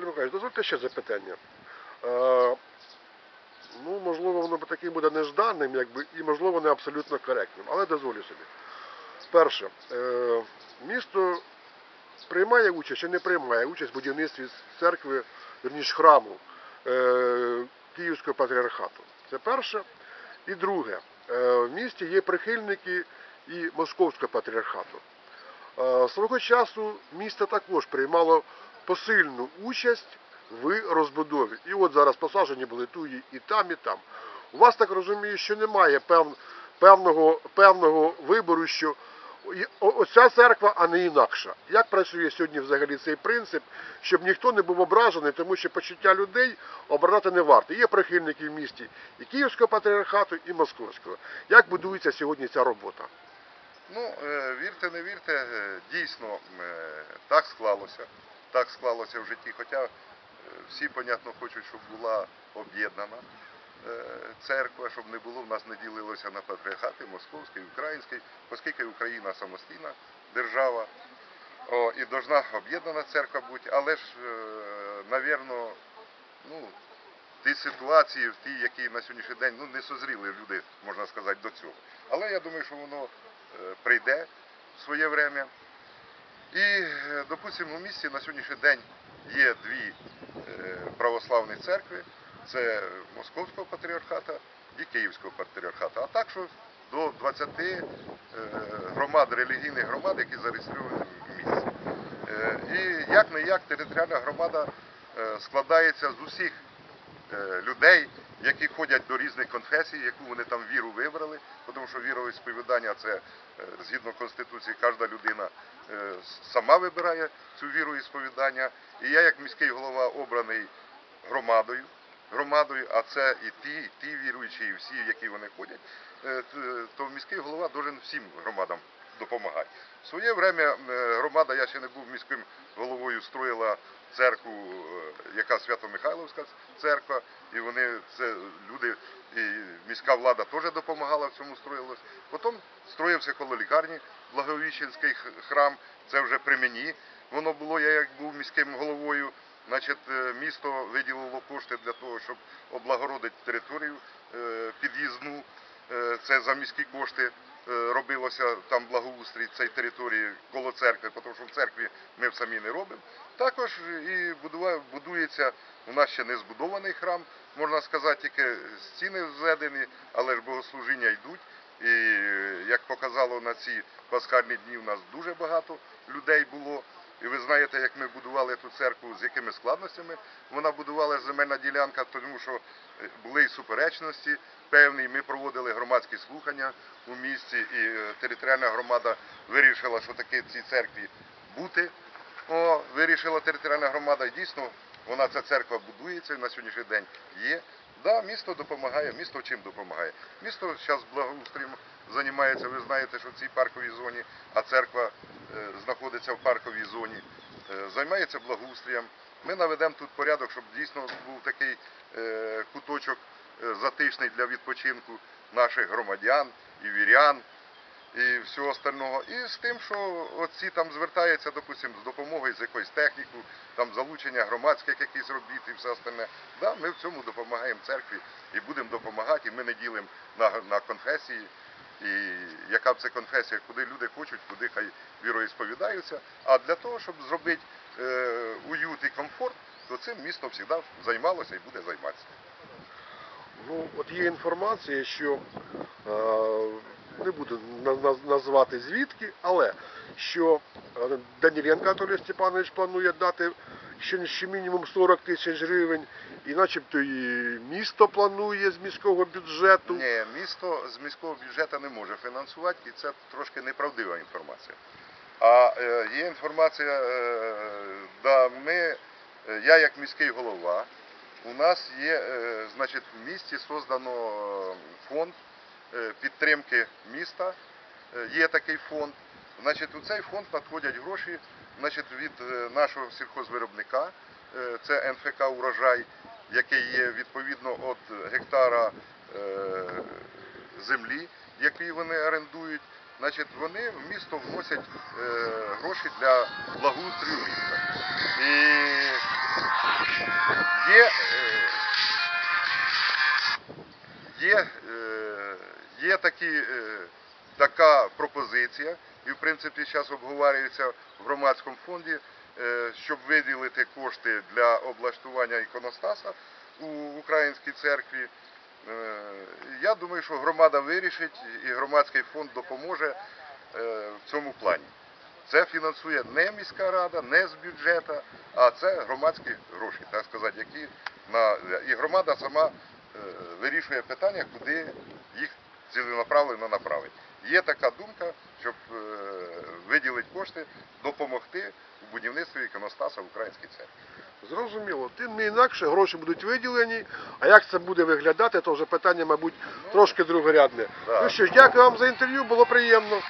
Миколаївич, дозвольте ще запитання. Е, ну, можливо, воно таким буде нежданним, якби, і можливо не абсолютно коректним, але дозволю собі. Перше, е, місто приймає участь чи не приймає участь в будівництві церкви, верніше храму е, Київського патріархату. Це перше. І друге, е, в місті є прихильники і Московського патріархату. Е, Свого часу місто також приймало посильну участь в розбудові. І от зараз посаджені були тут і- там, і там. У вас так розумію, що немає пев- певного, певного вибору, що оця церква, а не інакша. Як працює сьогодні взагалі цей принцип, щоб ніхто не був ображений, тому що почуття людей ображати не варто. Є прихильники в місті і Київського патріархату, і Московського. Як будується сьогодні ця робота? Ну, е, вірте, не вірте, е, дійсно е, так склалося. Так склалося в житті. Хоча е, всі, понятно, хочуть, щоб була об'єднана е, церква, щоб не було в нас не ділилося на патріархати московський, український, оскільки Україна самостійна держава. О, і должна об'єднана церква бути, але ж, е, навірно, ну, ті ситуації, в ті, які на сьогоднішній день ну, не созріли люди, можна сказати, до цього. Але я думаю, що воно прийде в своє время. І, е, допустимо, у місті на сьогоднішній день є дві е, православні церкви, це Московського патріархата і Київського патріархата. А так що до 20 е, громад, релігійних громад, які зареєстровані в місті. І як не як територіальна громада складається з усіх людей, які ходять до різних конфесій, яку вони там віру вибрали, тому що вірове сповідання це е, згідно Конституції, кожна людина е, сама вибирає цю віру і сповідання. І я, як міський голова, обраний громадою, громадою, а це і ті, і ті віруючі, і всі, які вони ходять, е, то міський голова должен всім громадам допомагати. В своє время е, громада, я ще не був міським головою, строїла церкву, е, яка Свято-Михайловська церква, і вони це люди, і міська влада теж допомагала в цьому строїлось. Потім строївся коло лікарні Благовіщенський храм, це вже при мені. Воно було, я як був міським головою. Значить, е, місто виділило кошти для того, щоб облагородити територію під'їзну. Це за міські кошти робилося там благоустрій цієї території коло церкви, тому що в церкві ми в самі не робимо. Також і будується у нас ще не збудований храм, можна сказати, тільки стіни зведені, але ж богослужіння йдуть. І е, як показало на ці пасхальні дні, у нас дуже багато людей було. І ви знаєте, як ми будували ту церкву, з якими складностями вона будувала земельна ділянка, тому що е, були і суперечності певні. Ми проводили громадські слухання у місті, і е, територіальна громада вирішила, що таке цій церкві бути. О, вирішила територіальна громада, і дійсно вона ця церква будується на сьогоднішній день є. Да, місто допомагає. Місто чим допомагає? Місто зараз благоустрієм займається. Ви знаєте, що в цій парковій зоні, а церква е, знаходиться в парковій зоні, е, займається благоустрієм. Ми наведемо тут порядок, щоб дійсно був такий е, куточок затишний для відпочинку наших громадян і вірян і всього остального. І з тим, що оці там звертаються, допустимо, з допомогою з якоюсь технікою, там залучення громадських якихось робіт і все остальне. Да, ми в цьому допомагаємо церкві і будемо допомагати, і ми не ділимо на, на конфесії. І яка б це конфесія, куди люди хочуть, куди хай віроісповідаються. А для того, щоб зробити е, уют і комфорт, то цим місто завжди займалося і буде займатися. Ну, от є інформація, що е, не буду на- на- назвати звідки, але що е, Даніленко Анатолій Степанович планує дати ще, мінімум 40 тисяч гривень, і начебто і місто планує з міського бюджету. Ні, місто з міського бюджету не може фінансувати, і це трошки неправдива інформація. А е, є інформація, е, да, ми, е, я як міський голова, у нас є, значить, в місті создано фонд підтримки міста. Е, Є такий фонд. Значить, у цей фонд надходять гроші значить, від е, нашого сільхозвиробника, е, це НФК урожай, який є відповідно від гектара е, землі, які вони орендують. Значить, вони в місто вносять е, гроші для благоустрою міста. І е, є, пропозиція, і в принципі зараз обговорюється в громадському фонді, е, щоб виділити кошти для облаштування іконостаса у українській церкві. Е, Я думаю, що громада вирішить і громадський фонд допоможе е, в цьому плані. Це фінансує не міська рада, не з бюджету, а це громадські гроші, так сказати, які на і громада сама вирішує питання, куди їх ціленаправленно направити. Є така думка, щоб е, виділити кошти, допомогти у будівництві іконостаса в українській церкві. Зрозуміло, тим не інакше гроші будуть виділені, а як це буде виглядати, то вже питання, мабуть, трошки другорядне. да. Ну що ж, дякую вам за інтерв'ю, було приємно.